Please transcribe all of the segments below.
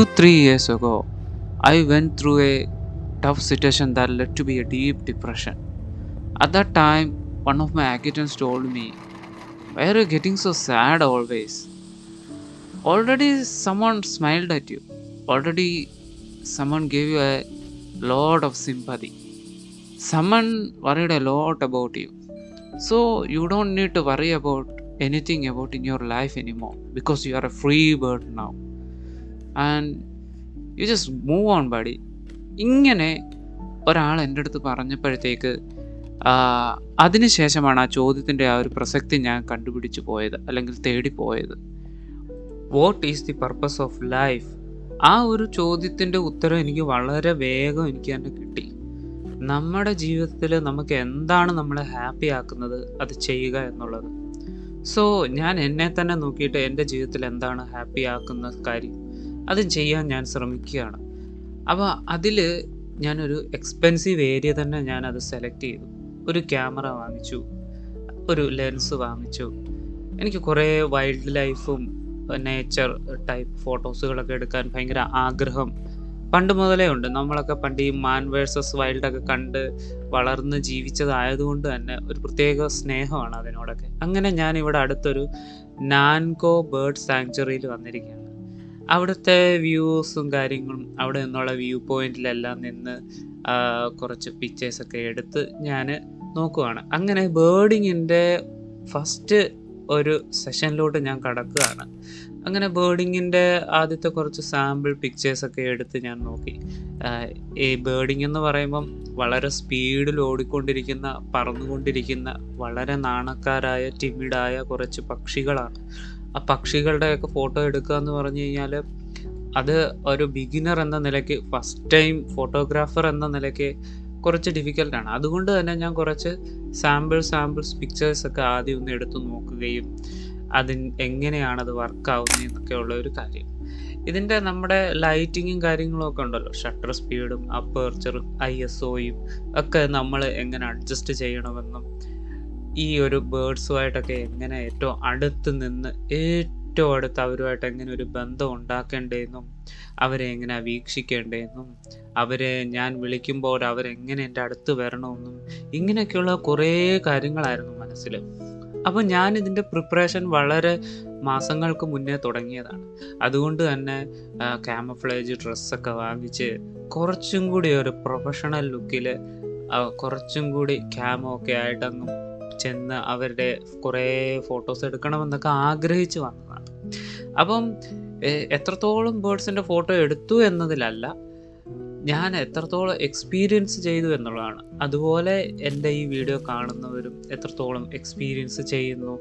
Two, three years ago, I went through a tough situation that led to be a deep depression. At that time, one of my acquaintance told me, Why are you getting so sad always? Already someone smiled at you. Already someone gave you a lot of sympathy. Someone worried a lot about you. So you don't need to worry about anything about in your life anymore because you are a free bird now. And you just move on buddy ഇങ്ങനെ ഒരാൾ എന്റെ അടുത്ത് പറഞ്ഞപ്പോഴത്തേക്ക് അതിനുശേഷമാണ് ആ ചോദ്യത്തിന്റെ ആ ഒരു പ്രസക്തി ഞാൻ കണ്ടുപിടിച്ച് പോയത് അല്ലെങ്കിൽ തേടി പോയത്. What is the purpose of life ആ ഒരു ചോദ്യത്തിന്റെ ഉത്തരം എനിക്ക് വളരെ വേഗം എനിക്ക് തന്നെ കിട്ടി. നമ്മുടെ ജീവിതത്തിൽ നമുക്ക് എന്താണ് നമ്മളെ ഹാപ്പി ആക്കുന്നത് അത് ചെയ്യുക എന്നുള്ളത്. സോ ഞാൻ എന്നെ തന്നെ നോക്കിയിട്ട് എന്റെ ജീവിതത്തിൽ എന്താണ് ഹാപ്പി ആക്കുന്ന കാര്യം അത് ചെയ്യാൻ ഞാൻ ശ്രമിക്കുകയാണ്. അപ്പോൾ അതിൽ ഞാനൊരു എക്സ്പെൻസീവ് ഏരിയ തന്നെ ഞാൻ അത് സെലക്ട് ചെയ്തു. ഒരു ക്യാമറ വാങ്ങിച്ചു. ഒരു ലെൻസ് വാങ്ങിച്ചു. എനിക്ക് കുറേ വൈൽഡ് ലൈഫും നേച്ചർ ടൈപ്പ് ഫോട്ടോസുകളൊക്കെ എടുക്കാൻ ഭയങ്കര ആഗ്രഹം. പണ്ട് മുതലേ ഉണ്ട്. നമ്മളൊക്കെ പണ്ട് ഈ മാൻ വേഴ്സസ് വൈൽഡൊക്കെ കണ്ട് വളർന്ന് ജീവിച്ചതായതുകൊണ്ട് തന്നെ ഒരു പ്രത്യേക സ്നേഹമാണ് അതിനോടൊക്കെ. അങ്ങനെ ഞാൻ ഇവിടെ അടുത്തൊരു നാൻകോ ബേർഡ് സാങ്ച്വറിയിൽ വന്നിരിക്കുകയാണ്. അവിടുത്തെ വ്യൂസും കാര്യങ്ങളും അവിടെ നിന്നുള്ള വ്യൂ പോയിന്റിലെല്ലാം നിന്ന് കുറച്ച് പിക്ചേഴ്സൊക്കെ എടുത്ത് ഞാൻ നോക്കുവാണ്. അങ്ങനെ ബേർഡിങ്ങിന്റെ ഫസ്റ്റ് ഒരു സെഷനിലോട്ട് ഞാൻ കടക്കുകയാണ്. അങ്ങനെ ബേർഡിങ്ങിന്റെ ആദ്യത്തെ കുറച്ച് സാമ്പിൾ പിക്ചേഴ്സൊക്കെ എടുത്ത് ഞാൻ നോക്കി. ഈ ബേർഡിങ് എന്ന് പറയുമ്പം വളരെ സ്പീഡിൽ ഓടിക്കൊണ്ടിരിക്കുന്ന പറന്നുകൊണ്ടിരിക്കുന്ന വളരെ നാണക്കാരായ ടിമിഡായ കുറച്ച് പക്ഷികളാണ്. ആ പക്ഷികളുടെയൊക്കെ ഫോട്ടോ എടുക്കുക എന്ന് പറഞ്ഞു കഴിഞ്ഞാൽ അത് ഒരു ബിഗിനർ എന്ന നിലയ്ക്ക് ഫസ്റ്റ് ടൈം ഫോട്ടോഗ്രാഫർ എന്ന നിലയ്ക്ക് കുറച്ച് ഡിഫിക്കൽട്ടാണ് അതുകൊണ്ട് തന്നെ ഞാൻ കുറച്ച് സാമ്പിൾ സാമ്പിൾസ് പിക്ചേഴ്സ് ഒക്കെ ആദ്യം ഒന്ന് എടുത്തു നോക്കുകയും എങ്ങനെയാണ് അത് വർക്കാവുന്നത് എന്നൊക്കെ ഉള്ള ഒരു കാര്യം. ഇതിന്റെ നമ്മുടെ ലൈറ്റിങ്ങും കാര്യങ്ങളൊക്കെ ഉണ്ടല്ലോ. ഷട്ടർ സ്പീഡും അപ്പേർച്ചറും ഐ എസ് ഒയും ഒക്കെ നമ്മൾ എങ്ങനെ അഡ്ജസ്റ്റ് ചെയ്യണമെന്നും ഈ ഒരു ബേർഡ്സുമായിട്ടൊക്കെ എങ്ങനെ ഏറ്റവും അടുത്ത് നിന്ന് ഏറ്റവും അടുത്ത് അവരുമായിട്ട് എങ്ങനെ ഒരു ബന്ധം ഉണ്ടാക്കേണ്ടതെന്നും അവരെ എങ്ങനെ വീക്ഷിക്കേണ്ടതെന്നും അവരെ ഞാൻ വിളിക്കുമ്പോൾ അവരെങ്ങനെ എന്റെ അടുത്ത് വരണമെന്നും ഇങ്ങനെയൊക്കെയുള്ള കുറേ കാര്യങ്ങളായിരുന്നു മനസ്സിൽ. അപ്പോൾ ഞാൻ ഇതിന്റെ പ്രിപ്പറേഷൻ വളരെ മാസങ്ങൾക്ക് മുന്നേ തുടങ്ങിയതാണ്. അതുകൊണ്ട് തന്നെ ക്യാമഫ്ലേജ് ഡ്രസ്സൊക്കെ വാങ്ങിച്ച് കുറച്ചും കൂടി ഒരു പ്രൊഫഷണൽ ലുക്കിൽ കുറച്ചും കൂടി ക്യാമോ ഒക്കെ ആയിട്ടങ്ങ് ചെന്ന് അവരുടെ കുറേ ഫോട്ടോസ് എടുക്കണമെന്നൊക്കെ ആഗ്രഹിച്ച് വന്നതാണ്. അപ്പം എത്രത്തോളം ബേർഡ്സിന്റെ ഫോട്ടോ എടുത്തു എന്നതിലല്ല ഞാൻ എത്രത്തോളം എക്സ്പീരിയൻസ് ചെയ്തു എന്നുള്ളതാണ്. അതുപോലെ എന്റെ ഈ വീഡിയോ കാണുന്നവരും എത്രത്തോളം എക്സ്പീരിയൻസ് ചെയ്യുന്നു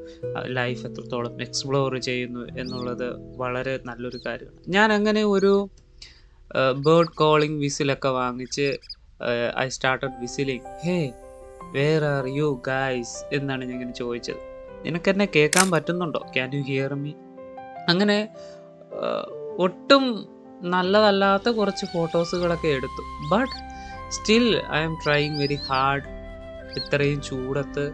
ലൈഫ് എത്രത്തോളം എക്സ്പ്ലോർ ചെയ്യുന്നു എന്നുള്ളത് വളരെ നല്ലൊരു കാര്യമാണ്. ഞാൻ അങ്ങനെ ഒരു ബേർഡ് കോളിംഗ് വിസിലൊക്കെ വാങ്ങിച്ച് I started whistling hey where are you guys എന്നാണ് ഞാൻ ഇങ്ങനെ ചോദിച്ചത്. നിനക്ക് എന്നെ കേൾക്കാൻ പറ്റുന്നുണ്ടോ? ക്യാൻ യു ഹിയർ മീ അങ്ങനെ ഒട്ടും നല്ലതല്ലാത്ത കുറച്ച് ഫോട്ടോസുകളൊക്കെ എടുത്തു. But still I'm trying very hard ഇത്രയും ചൂടത്ത്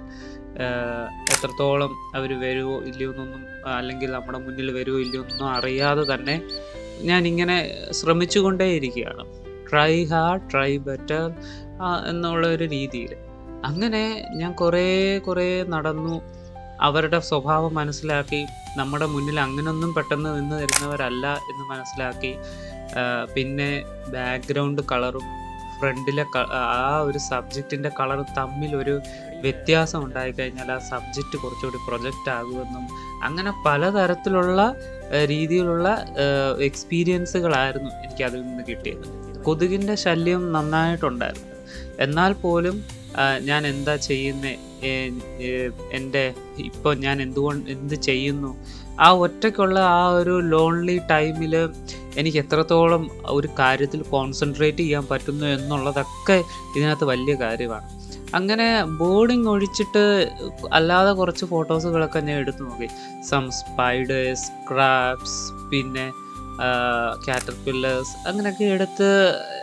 എത്രത്തോളം അവർ വരുമോ ഇല്ലയോ എന്നൊന്നും അല്ലെങ്കിൽ നമ്മുടെ മുന്നിൽ വരുമോ ഇല്ലയോ എന്നൊന്നും അറിയാതെ തന്നെ ഞാൻ ഇങ്ങനെ ശ്രമിച്ചുകൊണ്ടേയിരിക്കുകയാണ് ട്രൈ ഹാർഡ് ട്രൈ ബെറ്റർ എന്നുള്ള ഒരു രീതിയിൽ. അങ്ങനെ ഞാൻ കുറേ കുറേ നടന്നു. അവരുടെ സ്വഭാവം മനസ്സിലാക്കി. നമ്മുടെ മുന്നിൽ അങ്ങനൊന്നും പെട്ടെന്ന് നിന്ന് തരുന്നവരല്ല എന്ന് മനസ്സിലാക്കി. പിന്നെ ബാക്ക്ഗ്രൗണ്ട് കളറും ഫ്രണ്ടിലെ ആ ഒരു സബ്ജക്റ്റിന്റെ കളർ തമ്മിൽ ഒരു വ്യത്യാസം ഉണ്ടായിക്കഴിഞ്ഞാൽ ആ സബ്ജക്റ്റ് കുറച്ചുകൂടി പ്രൊജക്റ്റ് ആകുമെന്നും അങ്ങനെ പലതരത്തിലുള്ള രീതിയിലുള്ള എക്സ്പീരിയൻസുകളായിരുന്നു എനിക്ക് അതിൽ നിന്ന് കിട്ടിയത്. കൊതുകിന്റെ ശല്യം നന്നായിട്ടുണ്ടായിരുന്നു. എന്നാൽ പോലും ഞാൻ എന്താ ചെയ്യുന്നത് എന്റെ ഇപ്പോൾ ഞാൻ എന്തുകൊണ്ട് എന്ത് ചെയ്യുന്നു? ആ ഒറ്റയ്ക്കുള്ള ആ ഒരു ലോൺലി ടൈമിൽ എനിക്ക് എത്രത്തോളം ഒരു കാര്യത്തിൽ കോൺസെൻട്രേറ്റ് ചെയ്യാൻ പറ്റുന്നു എന്നുള്ളതൊക്കെ ഇതിനകത്ത് വലിയ കാര്യമാണ്. അങ്ങനെ ബോർഡിങ് ഒഴിച്ചിട്ട് അല്ലാതെ കുറച്ച് ഫോട്ടോസുകളൊക്കെ ഞാൻ എടുത്തു നോക്കി. സം സ്പൈഡേഴ്സ് ക്രാബ്സ് പിന്നെ കാറ്റർ പില്ലേഴ്സ് അങ്ങനെയൊക്കെ എടുത്ത്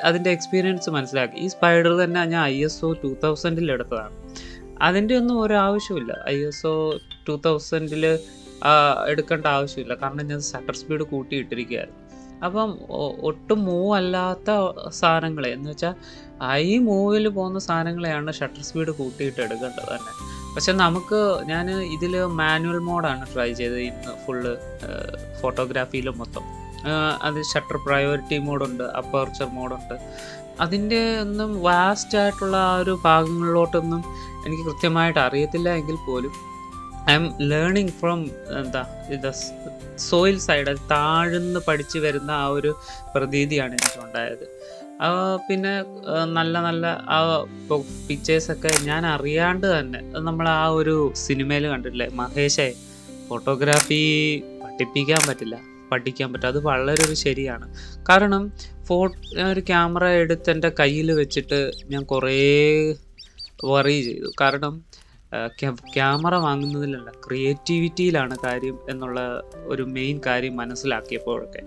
അതിന്റെ എക്സ്പീരിയൻസ് മനസ്സിലാക്കി. ഈ സ്പൈഡർ തന്നെ ഞാൻ ഐ എസ് ഒ ടു തൗസൻഡിൽ എടുത്തതാണ്. അതിന്റെ ഒന്നും ഒരു ആവശ്യമില്ല ഐ എസ് ഒ ടു തൗസൻഡിൽ എടുക്കേണ്ട ആവശ്യമില്ല. കാരണം ഞാൻ ഷട്ടർ സ്പീഡ് കൂട്ടിയിട്ടിരിക്കുകയായിരുന്നു. അപ്പം ഒട്ടും മൂവ് അല്ലാത്ത സാധനങ്ങളെ എന്ന് വെച്ചാൽ ഐ മൂവിൽ പോകുന്ന സാധനങ്ങളെയാണ് ഷട്ടർ സ്പീഡ് കൂട്ടിയിട്ട് എടുക്കേണ്ടത് തന്നെ. പക്ഷെ നമുക്ക് ഞാൻ ഇതിൽ മാനുവൽ മോഡാണ് ട്രൈ ചെയ്തത് ഇന്ന് ഫുള്ള് ഫോട്ടോഗ്രാഫിയിലും മൊത്തം. അത് ഷട്ടർ പ്രയോറിറ്റി മോഡുണ്ട് അപ്പർച്ചർ മോഡുണ്ട് അതിന്റെ ഒന്നും വാസ്റ്റ് ആയിട്ടുള്ള ആ ഒരു ഭാഗങ്ങളിലോട്ടൊന്നും എനിക്ക് കൃത്യമായിട്ട് അറിയത്തില്ല എങ്കിൽ പോലും. ഐ എം ലേണിംഗ് ഫ്രം എന്താ ഇത് സോയിൽ സൈഡ് താഴ്ന്ന് പഠിച്ചു വരുന്ന ആ ഒരു പ്രതീതിയാണ് എനിക്കുണ്ടായത്. പിന്നെ നല്ല നല്ല ആ പിക്ചേഴ്സൊക്കെ ഞാൻ അറിയാണ്ട് തന്നെ നമ്മൾ ആ ഒരു സിനിമയിൽ കണ്ടിട്ടില്ലേ? മഹേഷേ ഫോട്ടോഗ്രാഫി പഠിപ്പിക്കാൻ പറ്റില്ല. പഠിക്കാൻ പറ്റും. അത് വളരെ ഒരു ശരിയാണ്. കാരണം ഫോ ഒരു ക്യാമറ എടുത്ത് എന്റെ കയ്യിൽ വെച്ചിട്ട് ഞാൻ കുറേ വറി ചെയ്തു. കാരണം ക്യാമറ വാങ്ങുന്നതിലല്ല ക്രിയേറ്റിവിറ്റിയിലാണ് കാര്യം എന്നുള്ള ഒരു മെയിൻ കാര്യം മനസ്സിലാക്കിയപ്പോഴൊക്കെ.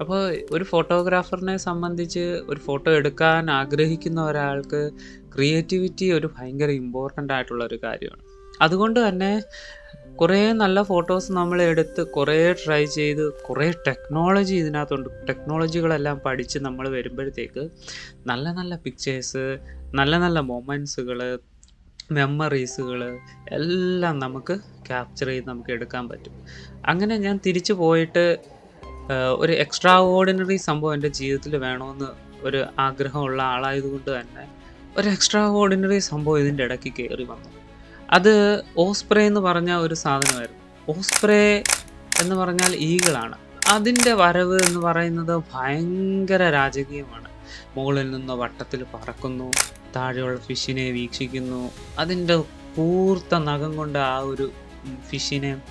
അപ്പോൾ ഒരു ഫോട്ടോഗ്രാഫറിനെ സംബന്ധിച്ച് ഒരു ഫോട്ടോ എടുക്കാൻ ആഗ്രഹിക്കുന്ന ഒരാൾക്ക് ക്രിയേറ്റിവിറ്റി ഒരു ഭയങ്കര ഇമ്പോർട്ടന്റ് ആയിട്ടുള്ള ഒരു കാര്യമാണ്. അതുകൊണ്ട് തന്നെ കുറേ നല്ല ഫോട്ടോസ് നമ്മൾ എടുത്ത് കുറേ ട്രൈ ചെയ്ത് കുറേ ടെക്നോളജി ഇതിനകത്തുണ്ട്. ടെക്നോളജികളെല്ലാം പഠിച്ച് നമ്മൾ വരുമ്പോഴത്തേക്ക് നല്ല നല്ല പിക്ചേഴ്സ് നല്ല നല്ല മൊമെൻസുകൾ മെമ്മറീസുകൾ എല്ലാം നമുക്ക് ക്യാപ്ചർ ചെയ്ത് നമുക്ക് എടുക്കാൻ പറ്റും. അങ്ങനെ ഞാൻ തിരിച്ചു പോയിട്ട് ഒരു എക്സ്ട്രാ ഓർഡിനറി സംഭവം എന്റെ ജീവിതത്തിൽ വേണമെന്ന് ഒരു ആഗ്രഹമുള്ള ആളായതുകൊണ്ട് തന്നെ ഒരു എക്സ്ട്രാ ഓർഡിനറി സംഭവം ഇതിന്റെ ഇടയ്ക്ക് കയറി വന്നു. അത് ഓസ്പ്രേ എന്ന് പറഞ്ഞ ഒരു സാധനമായിരുന്നു. ഓസ്പ്രേ എന്ന് പറഞ്ഞാൽ ഈകളാണ് അതിന്റെ വരവ് എന്ന് പറയുന്നത് ഭയങ്കര രാജകീയമാണ്. മുകളിൽ നിന്ന് വട്ടത്തിൽ പറക്കുന്നു താഴെയുള്ള ഫിഷിനെ വീക്ഷിക്കുന്നു. അതിന്റെ കൂർത്ത നഖം കൊണ്ട് ആ ഒരു ഫിഷിനെ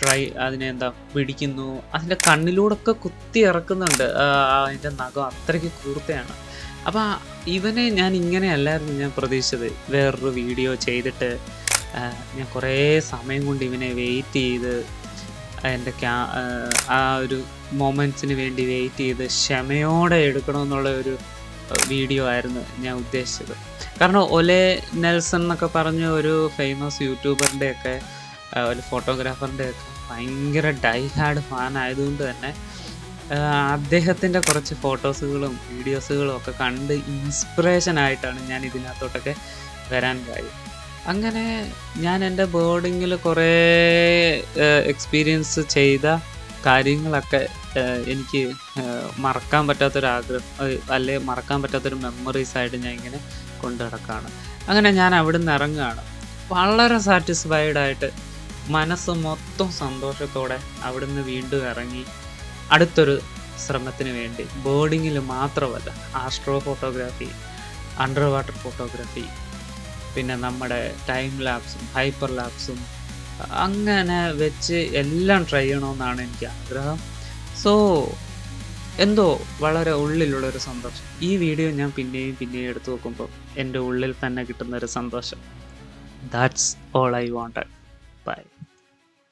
ട്രൈ അതിനെ എന്താ പിടിക്കുന്നു. അതിന്റെ കണ്ണിലൂടെ ഒക്കെ കുത്തി ഇറക്കുന്നുണ്ട്. അതിന്റെ നഖം അത്രയ്ക്ക് കൂർത്തയാണ്. അപ്പം ഇവനെ ഞാൻ ഇങ്ങനെയല്ലായിരുന്നു ഞാൻ പ്രതീക്ഷിച്ചത്. വേറൊരു വീഡിയോ ചെയ്തിട്ട് ഞാൻ കുറേ സമയം കൊണ്ട് ഇവനെ വെയിറ്റ് ചെയ്ത് എന്റെ ക്യാ ആ, ഒരു മൊമെന്റ്സിന് വേണ്ടി വെയിറ്റ് ചെയ്ത് ക്ഷമയോടെ എടുക്കണമെന്നുള്ള ഒരു വീഡിയോ ആയിരുന്നു ഞാൻ ഉദ്ദേശിച്ചത്. കാരണം ഒലെ നെൽസൺ എന്നൊക്കെ പറഞ്ഞ ഒരു ഫേമസ് യൂട്യൂബറിന്റെയൊക്കെ ഒരു ഫോട്ടോഗ്രാഫറിന്റെയൊക്കെ ഭയങ്കര ഡൈ ഹാർഡ് ഫാൻ ആയതുകൊണ്ട് തന്നെ അദ്ദേഹത്തിന്റെ കുറച്ച് ഫോട്ടോസുകളും വീഡിയോസുകളും ഒക്കെ കണ്ട് ഇൻസ്പിറേഷൻ ആയിട്ടാണ് ഞാൻ ഇതിനകത്തോട്ടൊക്കെ വരാൻ കാര്യം. അങ്ങനെ ഞാൻ എന്റെ ബോർഡിങ്ങിൽ കുറേ എക്സ്പീരിയൻസ് ചെയ്ത കാര്യങ്ങളൊക്കെ എനിക്ക് മറക്കാൻ പറ്റാത്തൊരാഗ്രഹം അല്ലെ മറക്കാൻ പറ്റാത്തൊരു മെമ്മറീസ് ആയിട്ട് ഞാൻ ഇങ്ങനെ കൊണ്ടു നടക്കുകയാണ് അങ്ങനെ ഞാൻ അവിടെ നിന്ന് ഇറങ്ങുകയാണ്. വളരെ സാറ്റിസ്ഫൈഡ് ആയിട്ട് മനസ്സ് മൊത്തം സന്തോഷത്തോടെ അവിടുന്ന് വീണ്ടും ഇറങ്ങി. അടുത്തൊരു ശ്രമത്തിന് വേണ്ടി. ബോർഡിങ്ങിൽ മാത്രമല്ല astrophotography underwater photography പിന്നെ നമ്മുടെ ടൈം ലാപ്സും ഹൈപ്പർ ലാപ്സും അങ്ങനെ വെച്ച് എല്ലാം ട്രൈ ചെയ്യണമെന്നാണ് എനിക്ക് ആഗ്രഹം. സോ എന്തോ വളരെ ഉള്ളിലുള്ളൊരു സന്തോഷം. ഈ വീഡിയോ ഞാൻ പിന്നെയും പിന്നെയും എടുത്തു നോക്കുമ്പോൾ എന്റെ ഉള്ളിൽ തന്നെ കിട്ടുന്ന ഒരു സന്തോഷം. That's all I wanted bye